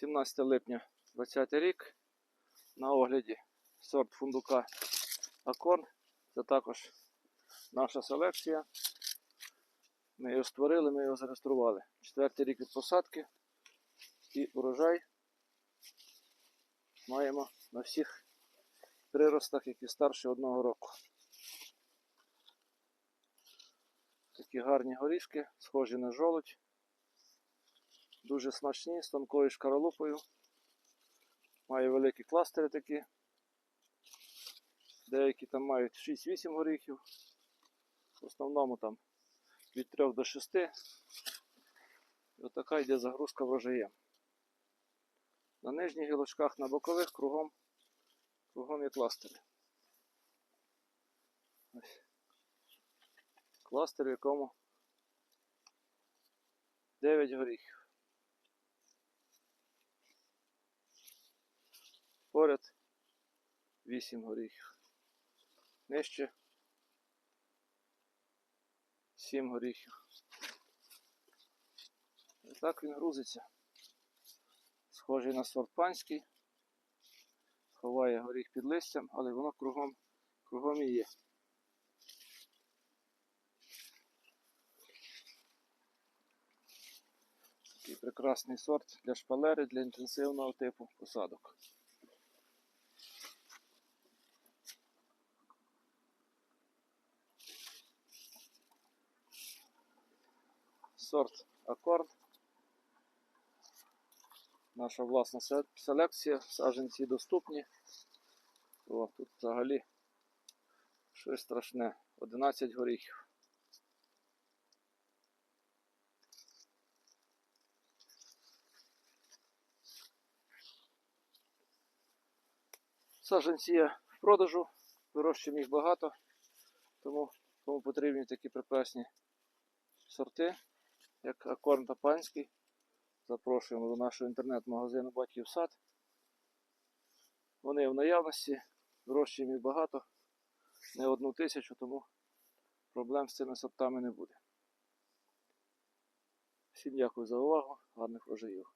17 липня 20 рік. На огляді сорт фундука Акон. Це також наша селекція. Ми його створили, ми його зареєстрували. Четвертий рік від посадки і урожай маємо на всіх приростах, які старше одного року. Такі гарні горішки, схожі на жолудь. Дуже смачні, з тонкою шкаралупою. Має великі кластери такі. Деякі там мають 6-8 горіхів. В основному там від 3 до 6. І отака йде загрузка врожаєм. На нижніх гілочках, на бокових кругом, кругом є кластери. Ось. Кластер, в якому 9 горіхів. Поряд 8 горіхів. Нижче 7 горіхів. І так він грузиться. Схожий на сорт панський. Ховає горіх під листям, але воно кругом, кругом і є. Такий прекрасний сорт для шпалери, для інтенсивного типу посадок. Сорт акорд. Наша власна селекція, саджанці доступні. О, тут взагалі щось страшне. 11 горіхів. Саджанці є в продажу, вирощуємо їх багато, тому кому потрібні такі прекрасні сорти, як Акорн та Панський. Запрошуємо до нашого інтернет-магазину Батьків Сад. Вони в наявності, дорожчим їх багато, не одну тисячу, тому проблем з цими сортами не буде. Всім дякую за увагу, гарних врожаїв.